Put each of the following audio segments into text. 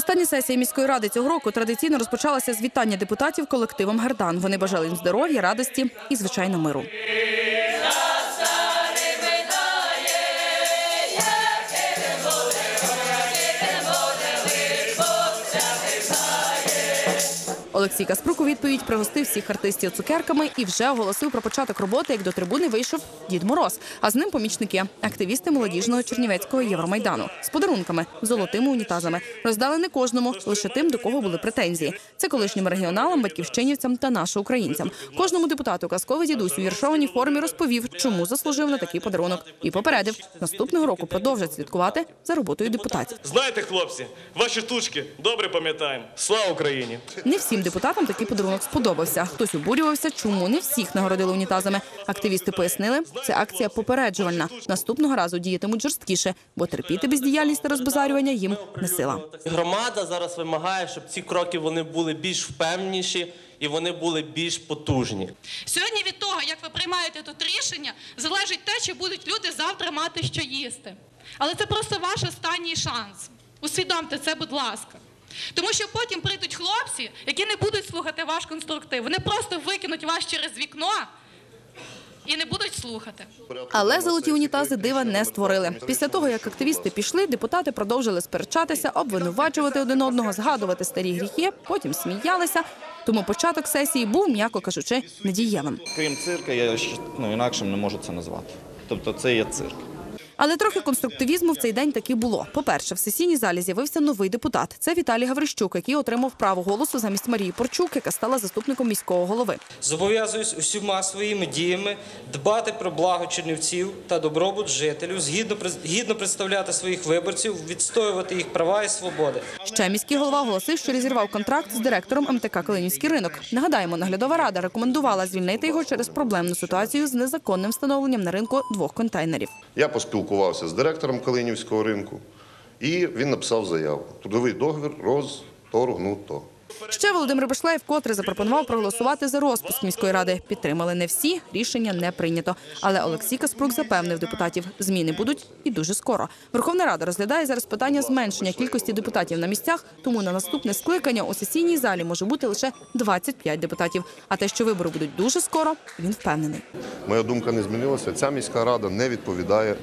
Остання сесія міської ради цього року традиційно розпочалася з вітання депутатів колективом Гердан. Вони бажали їм здоров'я, радості і звичайно миру. Олексій Каспрук у відповідь пригостив всіх артистів цукерками і вже оголосив про початок роботи, як до трибуни вийшов Дід Мороз. А з ним помічники, активісти молодіжного чернівецького Євромайдану з подарунками, золотими унітазами. Роздали не кожному, лише тим, до кого були претензії. Це колишнім регіоналам, батьківщинівцям та нашоукраїнцям. Кожному депутату казковий дідусь у віршованій формі розповів, чому заслужив на такий подарунок, і попередив, наступного року продовжать слідкувати за роботою депутатів. Знаєте, хлопці, ваші тучки добре пам'ятаємо. Слава Україні! Не всім депутатам такий подарунок сподобався. Хтось обурювався, чому не всіх нагородили унітазами. Активісти пояснили, це акція попереджувальна. Наступного разу діятимуть жорсткіше, бо терпіти бездіяльність та розбазарювання їм не сила. Громада зараз вимагає, щоб ці кроки вони були більш впевніші і вони були більш потужні. Сьогодні від того, як ви приймаєте тут рішення, залежить те, чи будуть люди завтра мати що їсти. Але це просто ваш останній шанс. Усвідомте це, будь ласка. Тому що потім прийдуть хлопці, які не будуть слухати ваш конструктив. Вони просто викинуть вас через вікно і не будуть слухати. Але золоті унітази дива не створили. Після того, як активісти пішли, депутати продовжили сперечатися, обвинувачувати один одного, згадувати старі гріхи, потім сміялися. Тому початок сесії був, м'яко кажучи, недієвим. Крім цирка, я ще, ну, інакшим не можу це назвати. Тобто це є цирк. Але трохи конструктивізму в цей день таки було. По-перше, в сесійній залі з'явився новий депутат. Це Віталій Гаврищук, який отримав право голосу замість Марії Порчук, яка стала заступником міського голови. Зобов'язуюсь усіма своїми діями дбати про благо чернівців та добробут жителів, згідно гідно представляти своїх виборців, відстоювати їх права і свободи. Ще міський голова оголосив, що розірвав контракт з директором МТК Калинівський ринок. Нагадаємо, наглядова рада рекомендувала звільнити його через проблемну ситуацію з незаконним встановленням на ринку двох контейнерів. Я поспілкувався з директором Калинівського ринку, і він написав заяву. Трудовий договір розторгнуто. Ще Володимир Башлеєв вкотре запропонував проголосувати за розпуск міської ради. Підтримали не всі, рішення не прийнято. Але Олексій Каспрук запевнив депутатів, зміни будуть і дуже скоро. Верховна Рада розглядає зараз питання зменшення кількості депутатів на місцях, тому на наступне скликання у сесійній залі може бути лише 25 депутатів. А те, що вибори будуть дуже скоро, він впевнений. Моя думка не змінилася. Ця міська рада не відповідає,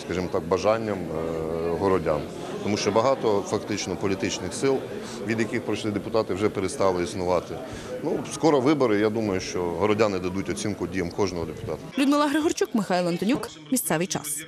скажімо так, бажанням е, городян. Тому що багато фактично політичних сил, від яких пройшли депутати, вже перестали існувати. Ну, скоро вибори. Я думаю, що городяни дадуть оцінку діям кожного депутата. Людмила Григорчук, Михайло Антонюк. Місцевий час.